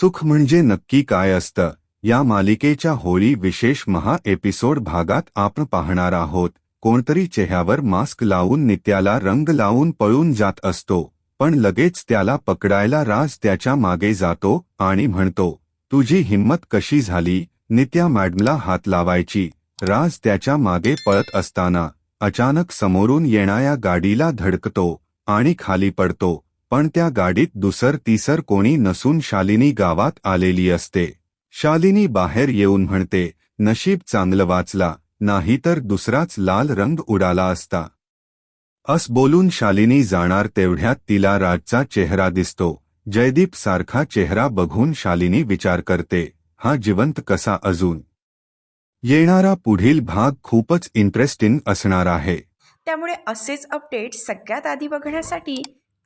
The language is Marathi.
सुख म्हणजे नक्की काय असतं? या मालिकेच्या होळी विशेष महा एपिसोड भागात आपण पाहणार आहोत. कोणतरी चेहऱ्यावर मास्क लावून नित्याला रंग लावून पळून जात असतो पण लगेच त्याला पकडायला राज त्याच्यामागे जातो आणि म्हणतो तुझी हिंमत कशी झाली नित्या मॅडमला हात लावायची. राज त्याच्यामागे पळत असताना अचानक समोरून येणाऱ्या गाडीला धडकतो आणि खाली पडतो. पण त्या गाडीत दुसर तिसर कोणी नसून शालिनी गावात आलेली असते. शालिनी बाहेर येऊन म्हणते नशीब चांगलं वाचला नाहीतर दुसराच लाल रंग उडाला असता. अस बोलून शालिनी जाणार तेवढ्यात तिला राजचा चेहरा दिसतो. जयदीप सारखा चेहरा बघून शालिनी विचार करते हा जिवंत कसा अजून? येणारा पुढील भाग खूपच इंटरेस्टिंग असणार आहे. त्यामुळे असेच अपडेट सगळ्यात आधी बघण्यासाठी